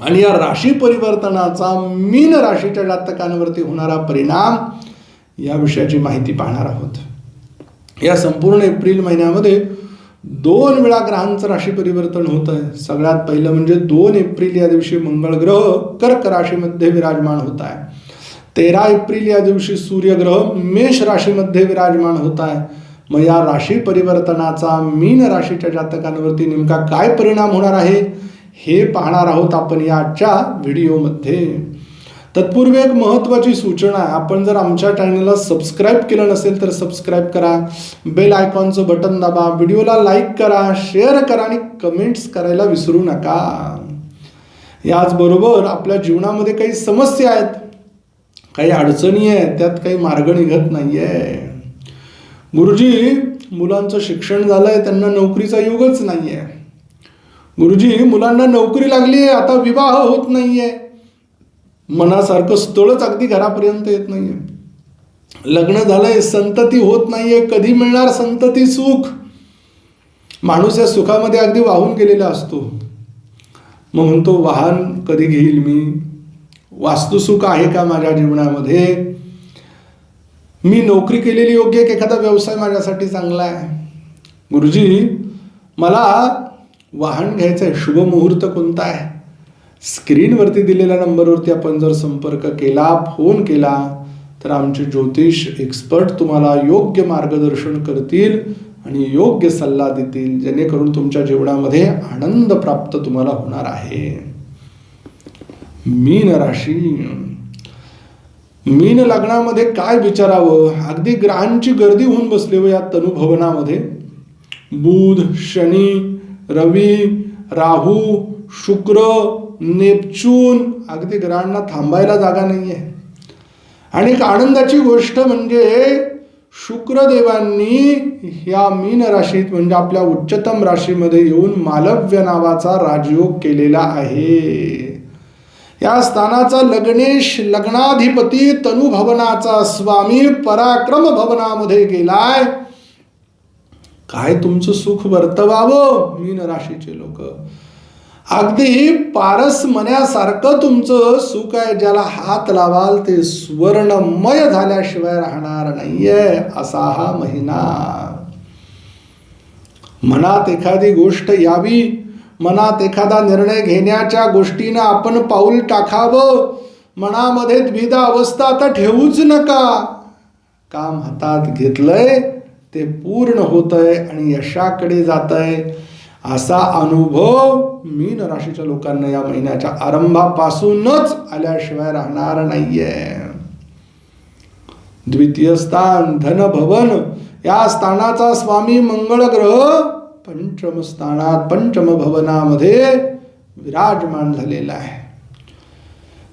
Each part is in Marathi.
आणि या राशी परिवर्तनाचा मीन राशीच्या जातकांवरती होणारा परिणाम या विषयाची माहिती पाहणार आहोत. या संपूर्ण एप्रिल महिन्यामध्ये दोन वेळा ग्रहांचं राशी परिवर्तन होत आहे सगळ्यात पहिलं म्हणजे दोन एप्रिल या दिवशी मंगळ ग्रह कर्क राशीमध्ये विराजमान होत आहे तेरा एप्रिल या दिवशी सूर्यग्रह मेष राशीमध्ये विराजमान होत आहे मग या राशी परिवर्तनाचा मीन राशीच्या जातकांवरती नेमका काय परिणाम होणार आहे? हे पाहणार आहोत आपण या आजच्या व्हिडिओमध्ये. तत्पूर्वी एक महत्त्वाची सूचना आहे. आपण जर आमच्या चॅनलला सबस्क्राईब केलं नसेल तर सबस्क्राईब करा. बेल आयकॉनचं बटन दाबा. व्हिडिओला लाईक करा शेअर करा आणि कमेंट्स करायला विसरू नका. याचबरोबर आपल्या जीवनामध्ये काही समस्या आहेत काही अडचणी आहेत त्यात काही मार्ग निघत नाही आहे गुरुजी मुलांचं शिक्षण झालंय त्यांना नोकरीचा युगच नाही आहे गुरुजी मुलांना नोकरी लागली आहे आता विवाह होत नाही आहे मनासारखं स्थळच अगदी घरापर्यंत येत नाही आहे लग्न झालंय संतती होत नाहीये कधी मिळणार संतती सुख? माणूस या सुखामध्ये अगदी वाहून गेलेला असतो. मग म्हणतो वाहन कधी घेईल मी? वास्तुसुख आहे का माझ्या जीवनामध्ये? मी नोकरी केलेली योग्य की? एखादा व्यवसाय माझ्यासाठी चांगला आहे. गुरुजी मला वाहन घ्यायचं आहे शुभ मुहूर्त कोणता आहे? स्क्रीनवरती दिलेल्या नंबरवरती आपण जर संपर्क केला फोन केला तर आमचे ज्योतिष एक्सपर्ट तुम्हाला योग्य मार्गदर्शन करतील आणि योग्य सल्ला देतील जेणेकरून तुमच्या जीवनामध्ये आनंद प्राप्त तुम्हाला होणार आहे. मीन राशी. मीन लग्नामध्ये काय विचारावं? अगदी ग्रहांची गर्दी होऊन बसली व या तनुभवनामध्ये. बुध शनी रवी राहू शुक्र नेपच्यून अगदी ग्रहांना थांबायला जागा नाही आहे आणि एक आनंदाची गोष्ट म्हणजे शुक्रदेवांनी ह्या मीन राशीत म्हणजे आपल्या उच्चतम राशीमध्ये येऊन मालव्य नावाचा राजयोग केलेला आहे. या स्थानाचा लग्नेश लग्नाधिपती तनुभवनाचा स्वामी पराक्रम भवनामध्ये गेलाय. काय तुमचं सुख वर्तवावं? मीन राशीचे लोक. अगदी पारस मण्यासारखं तुमचं सुख आहे ज्याला हात लावाल ते स्वर्णमय झाल्याशिवाय राहणार नाहीये असा हा महिना. मनात एखादी गोष्ट यावी मनात एखादा निर्णय घेण्याच्या गोष्टीनं आपण पाऊल टाकावं मनामध्ये द्विधा अवस्था आता ठेवूच नका. काम हातात घेतलंय ते पूर्ण होत आहे आणि यशाकडे जात आहे असा अनुभव मीन राशीच्या लोकांना या महिन्याच्या आरंभापासूनच आल्याशिवाय राहणार नाहीये. द्वितीय स्थान धनभवन. या स्थानाचा स्वामी मंगळ ग्रह पंचम स्थानात पंचम भवनामध्ये विराजमान झालेला आहे.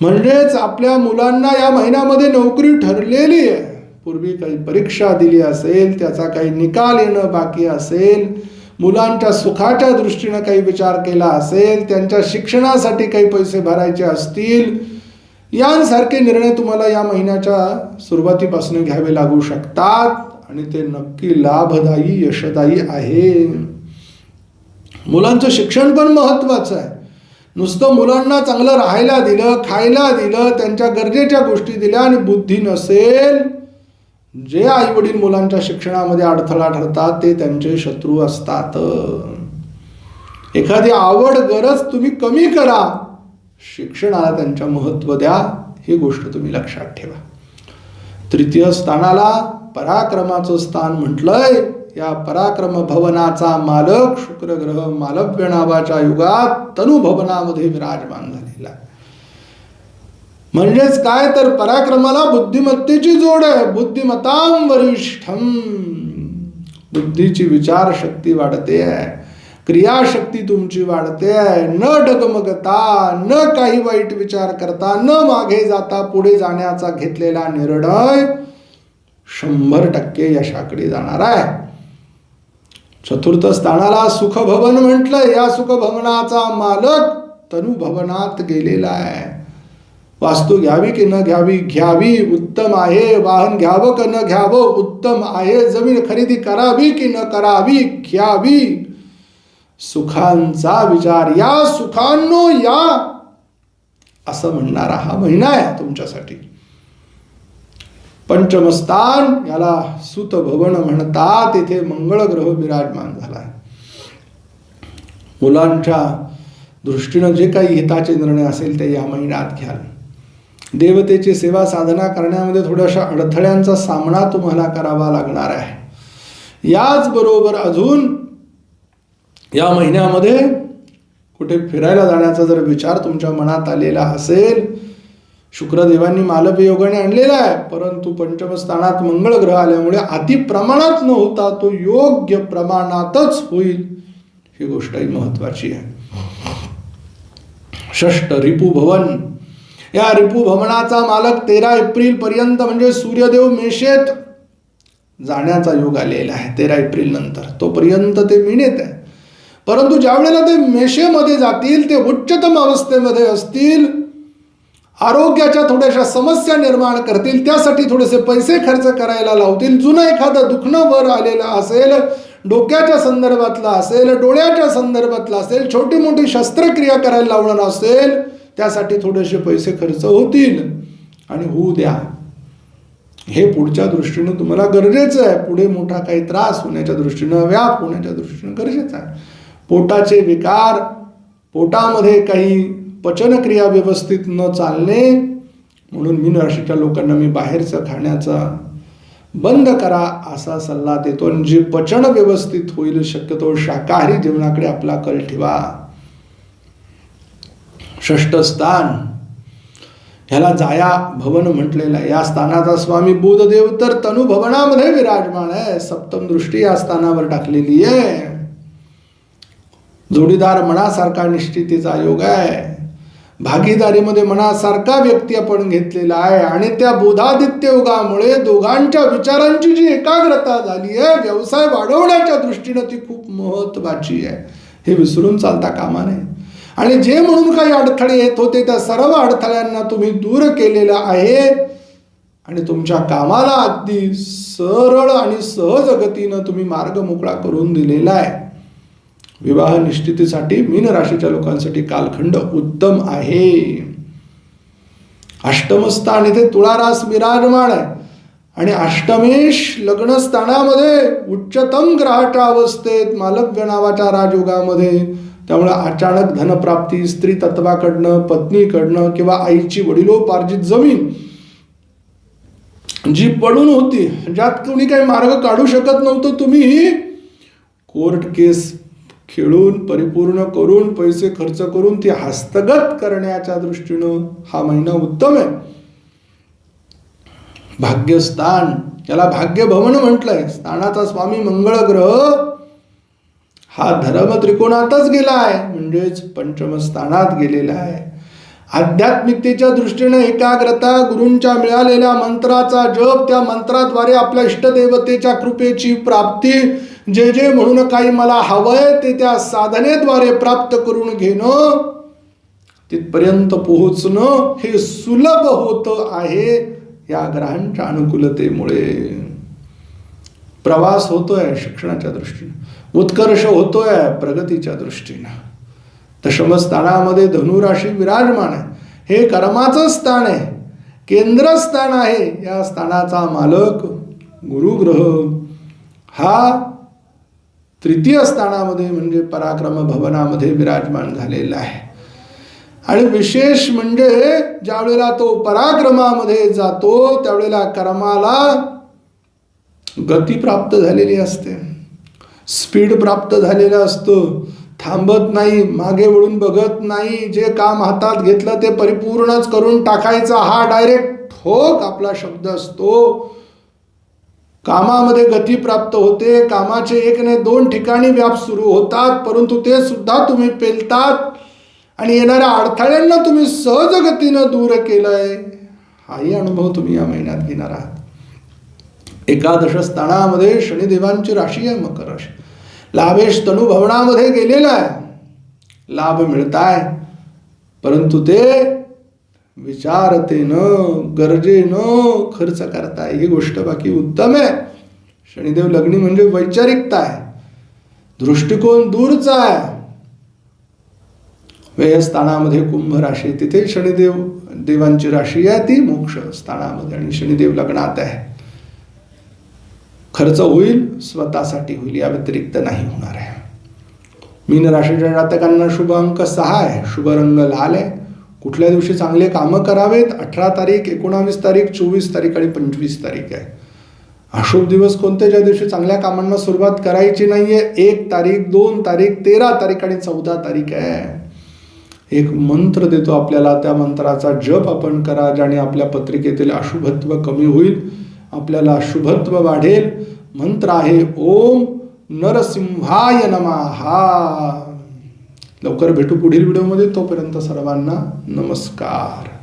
म्हणजेच आपल्या मुलांना या महिन्यामध्ये नोकरी ठरलेली आहे. पूर्वी काही परीक्षा दिली असेल त्याचा काही निकाल येणं बाकी असेल मुलांच्या सुखाच्या दृष्टीनं काही विचार केला असेल त्यांच्या शिक्षणासाठी काही पैसे भरायचे असतील यांसारखे निर्णय तुम्हाला या महिन्याच्या सुरुवातीपासून घ्यावे लागू शकतात आणि ते नक्की लाभदायी यशदायी आहे. मुलांचं शिक्षण पण महत्त्वाचं आहे. नुसतं मुलांना चांगलं राहायला दिलं खायला दिलं त्यांच्या गरजेच्या गोष्टी दिल्या आणि बुद्धी नसेल जे आई वडील मुलांच्या शिक्षणामध्ये अडथळा ठरतात ते त्यांचे शत्रू असतात. एखादी आवड गरज तुम्ही कमी करा. शिक्षणाला त्यांच्या महत्त्व द्या ही गोष्ट तुम्ही लक्षात ठेवा. तृतीय स्थानाला पराक्रमाचं स्थान म्हटलंय. या पराक्रम भवनाचा मालक शुक्रग्रह मालव्य नावाच्या युगात तनुभवनामध्ये विराजमान झालेला. आहे म्हणजेच काय तर पराक्रमाला बुद्धिमत्तेची जोड आहे. बुद्धिमताम वरिष्ठम बुद्धीची विचारशक्ती वाढते आहे. क्रियाशक्ती तुमची वाढते आहे. न डगमगता न काही वाईट विचार करता न मागे जाता पुढे जाण्याचा घेतलेला निर्णय शंभर टक्के यशाकडे जाणार आहे. चतुर्थ स्थानाला सुखभवन म्हटलंय. या सुखभवनाचा मालक तनुभवनात गेलेला आहे. वास्तू घ्यावी की न घ्यावी? घ्यावी उत्तम आहे वाहन घ्यावं का न घ्यावं? उत्तम आहे जमीन खरेदी करावी की न करावी? घ्यावी. सुखांचा विचार या सुखांनो या असं म्हणणारा हा महिना आहे तुमच्यासाठी. पंचमस्थान याला सुत भवन म्हणतात तेथे मंगळ ग्रह विराजमान झाला आहे. मुलांच्या दृष्टीनं जे काही हिताचे निर्णय असेल ते या महिन्यात घ्याल. देवतेची सेवा साधना करण्यामध्ये थोड्याशा अडथळ्यांचा सामना तुम्हाला करावा लागणार आहे. याचबरोबर अजून या महिन्यामध्ये कुठे फिरायला जाण्याचा जर विचार तुमच्या मनात आलेला असेल शुक्रदेवांनी मालप योगाने आणलेला आहे परंतु पंचमस्थानात मंगळ ग्रह आल्यामुळे अति प्रमाणात न होता तो योग्य प्रमाणातच होईल ही गोष्टही महत्वाची आहे. षष्ट रिपू भवन या रिपू भवनाचा मालक तेरा एप्रिल पर्यंत म्हणजे सूर्यदेव मेषेत जाण्याचा योग आलेला आहे तेरा एप्रिल नंतर. तोपर्यंत ते मिळत आहे. परंतु ज्या वेळेला ते मेषेमध्ये जातील ते उच्चतम अवस्थेमध्ये असतील आरोग्याच्या थोड्याशा समस्या निर्माण करतील त्यासाठी थोडेसे पैसे खर्च करायला लावतील जुनं एखादं दुखणं वर आलेलं असेल डोक्याच्या संदर्भातलं असेल डोळ्याच्या संदर्भातलं असेल छोटी मोठी शस्त्रक्रिया करायला लावणार असेल त्यासाठी थोडेसे पैसे खर्च होतील आणि होऊ द्या. हे पुढच्या दृष्टीनं तुम्हाला गरजेचं आहे. पुढे मोठा काही त्रास होण्याच्या दृष्टीनं व्याप होण्याच्या दृष्टीनं गरजेचं आहे. पोटाचे विकार पोटामध्ये काही पचनक्रिया व्यवस्थित न चालणे म्हणून मीन राशीच्या लोकांना मी बाहेरचं खाण्याचा बंद करा असा सल्ला देतो. आणि जे पचन व्यवस्थित होईल शक्यतो शाकाहारी जेवणाकडे आपला कल ठेवा. षष्ठ स्थान. ह्याला जाया भवन म्हटलेलं आहे. या स्थानाचा स्वामी बुधदेव तर तनुभवनामध्ये विराजमान आहे. सप्तम दृष्टी या स्थानावर टाकलेली आहे. जोडीदार मनासारखा निश्चितीचा योग आहे. भागीदारीमध्ये मनासारखा व्यक्ती आपण घेतलेला आहे आणि त्या बोधादित्य योगामुळे दोघांच्या विचारांची जी एकाग्रता झाली आहे व्यवसाय वाढवण्याच्या दृष्टीनं ती खूप महत्वाची आहे. हे विसरून चालता कामा नये. आणि जे म्हणून काही अडथळे येत होते त्या सर्व अडथळ्यांना तुम्ही दूर केलेलं आहे. आणि तुमच्या कामाला अगदी सरळ आणि सहज गतीनं तुम्ही मार्ग मोकळा करून दिलेला आहे. विवाह निश्चितीसाठी मीन राशीच्या लोकांसाठी कालखंड उत्तम आहे. अष्टमस्थान इथे तुळारास विराजमान आहे. आणि अष्टमेश लग्नस्थानामध्ये उच्चतम ग्रहाच्या अवस्थेत मालव्य नावाच्या राजयोगामध्ये त्यामुळे अचानक धनप्राप्ती स्त्री तत्वाकडनं पत्नीकडनं किंवा आईची वडिलोपार्जित जमीन जी पडून होती ज्यात कोणी काही मार्ग काढू शकत नव्हतं तुम्ही कोर्ट केस खेळून परिपूर्ण करून पैसे खर्च करून ती हस्तगत करण्याच्या दृष्टीनं हा महिना उत्तम आहे. भाग्यस्थान याला भाग्यभवन म्हटलंय. स्थानाचा स्वामी मंगळ ग्रह हा धर्म त्रिकोणातच गेला आहे म्हणजेच पंचमस्थानात गेलेला आहे. आध्यात्मिकतेच्या दृष्टीने एकाग्रता गुरूंच्या मिळालेल्या मंत्राचा जप त्या मंत्राद्वारे आपल्या इष्टदेवतेच्या कृपेची प्राप्ती जे जे म्हणून काही मला हवंय ते त्या साधनेद्वारे प्राप्त करून घेणं तिथपर्यंत पोहोचणं हे सुलभ होत आहे या ग्रहांच्या अनुकूलतेमुळे. प्रवास होतोय शिक्षणाच्या दृष्टीने. उत्कर्ष होतोय प्रगतीच्या दृष्टीनं. दशमस्थानामध्ये धनुराशी विराजमान आहे. हे कर्माचं स्थान आहे. केंद्रस्थान आहे. या स्थानाचा मालक गुरुग्रह. हा तृतीय स्थानामध्ये म्हणजे पराक्रम भवनामध्ये विराजमान झालेला आहे. आणि विशेष म्हणजे ज्यावेळेला तो पराक्रमामध्ये जातो त्यावेळेला कर्माला गती प्राप्त झालेली असते. स्पीड प्राप्त झालेलं असतं. थांबत नाही मागे वळून बघत नाही जे काम हातात घेतलं ते परिपूर्णच करून टाकायचा हा डायरेक्ट ठोक आपला शब्द असतो. कामामध्ये गती प्राप्त होते कामाचे एक नाही दोन ठिकाणी व्याप सुरू होतात परंतु ते सुद्धा तुम्ही पेलतात. आणि येणाऱ्या अडथळ्यांना तुम्ही सहज गतीनं दूर केलंय. हाही अनुभव तुम्ही या महिन्यात घेणार आहात. एकादश स्थानामध्ये शनिदेवांची राशी आहे मकर राशी. लाभेश तनुभवनामध्ये गेलेला आहे. लाभ मिळताय. परंतु ते विचारतेनं गरजेनं खर्च करताय. ही गोष्ट बाकी उत्तम आहे. शनिदेव लग्नी म्हणजे वैचारिकता आहे. दृष्टिकोन दूरचा आहे. व्ययस्थानामध्ये कुंभ राशी तिथे शनिदेव देवांची राशी आहे. ती मोक्ष स्थानामध्ये आणि शनिदेव लग्नात आहे. खर्च होईल स्वतःसाठी होईल. या व्यतिरिक्त नाही होणार आहे. मीन राशीच्या जातकांना शुभ अंक सहा आहे. शुभ रंग लाल आहे. कुठल्या दिवशी चांगले कामं करावेत? अठरा तारीख एकोणावीस तारीख चोवीस तारीख आणि पंचवीस तारीख आहे. अशुभ दिवस कोणते? ज्या दिवशी चांगल्या कामांना सुरुवात करायची नाहीये. एक तारीख दोन तारीख तेरा तारीख आणि चौदा तारीख आहे. एक मंत्र देतो आपल्याला. त्या मंत्राचा जप आपण करा ज्याने आपल्या पत्रिकेतील अशुभत्व कमी होईल. आपल्याला शुभत्व वाढेल. मंत्र आहे ओम नरसिंहाय नमहा लवकर भेटू पुढील व्हिडिओमध्ये. तोपर्यंत सर्वांना नमस्कार.